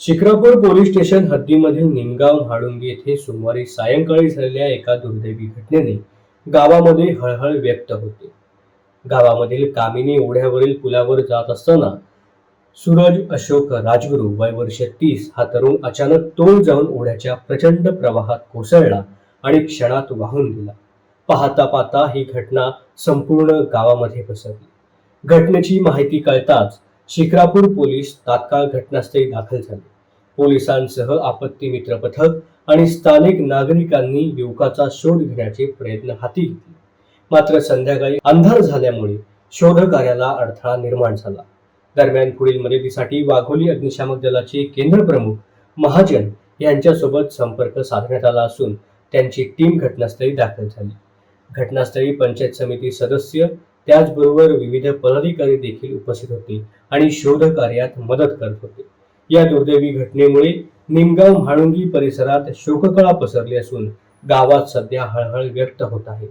Shikrapur police station हद्दीमधील निमगाव म्हाळुंगी येथे सोमवारी सायंकाळी झालेल्या एका दुर्दैवी घटनेने गावामध्ये हळहळ व्यक्त होते. गावामधील कामिनी ओढ्यावरील पुलावर जात असताना सूरज अशोक राजगुरू वय वर्ष तीस हा तरुण अचानक तोल जाऊन ओढ्याच्या प्रचंड प्रवाहात कोसळला आणि क्षणात वाहून गेला. पाहता पाहता ही घटना संपूर्ण गावामध्ये पसरली. घटनेची माहिती कळताच शिक्रापूर पोलीस तात्काळ घटनास्थळी दाखल झाले. पोलिसांसह आपत्ती मित्र पथक आणि स्थानिक नागरिकांनी युवकाचा शोध घेण्याचे प्रयत्न हाती घेतले. मात्र संध्याकाळी अंधार झाल्यामुळे शोध कार्याला अडथळा निर्माण झाला. दरम्यान पुढील मदतीसाठी वाघोली अग्निशामक दलाचे केंद्र प्रमुख महाजन यांच्यासोबत संपर्क साधण्यात आला असून त्यांची टीम घटनास्थळी दाखल झाली. घटनास्थळी पंचायत समिती सदस्य त्याचबरोबर विविध पदाधिकारी देखील उपस्थित होते आणि शोध कार्यात मदत करत होते. या दुर्दैवी घटनेमुळे निमगाव म्हाळुंगी परिसरात शोककळा पसरली असून गावात सध्या हळहळ व्यक्त होत आहे.